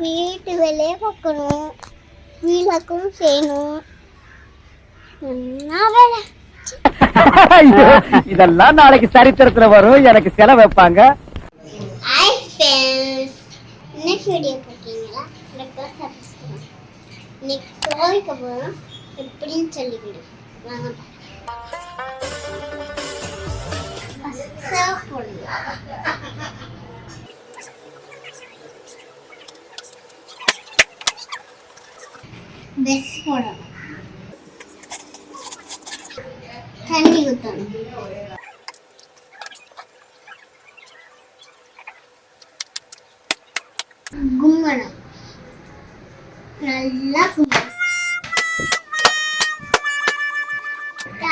வீட்டு வேலையே பார்க்கணும். வீலாக்கும் செய்யணும். என்ன வேலை. ஐயோ, இதெல்லாம் நாளைக்கு சரித்திரத்துல வரும். எனக்கு செலவு வைப்பாங்க. ஹாய் ஃப்ரெண்ட்ஸ் நெக்ஸ்ட் வீடியோ பார்த்தீங்களா எனக்கு சப்ஸ்கிரைப் இன்னைக்கு துவைக்க போகிறோம் எப்படின்னு சொல்லிவிடு வாங்க பெஸ் போடணும் தண்ணி ஊற்றணும் கும்மணும் நல்லா கும்மணும்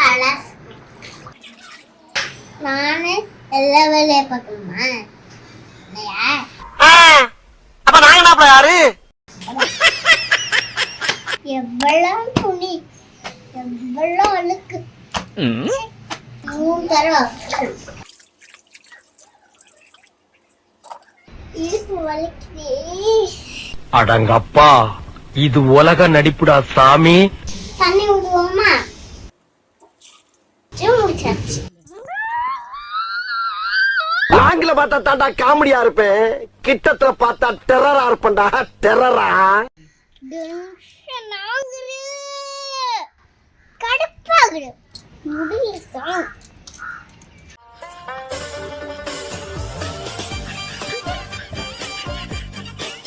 அலசு. நானு எல்லா வேலையை பார்க்கணுமா இல்லையா எவ்வளவு துணி எவ்வளவு அழுக்கு. மூணு தடவை அடங்கப்பா இது உலக நடிப்புடா சாமி. தண்ணி முடிச்சாச்சு. ஆங்கில பார்த்தா தாண்டா காமெடியா இருப்பேன். கிட்டத்துல பார்த்தா டெரரா இருப்பேன்டா டெரரா கடுப்பாகுது முடிய சாங்.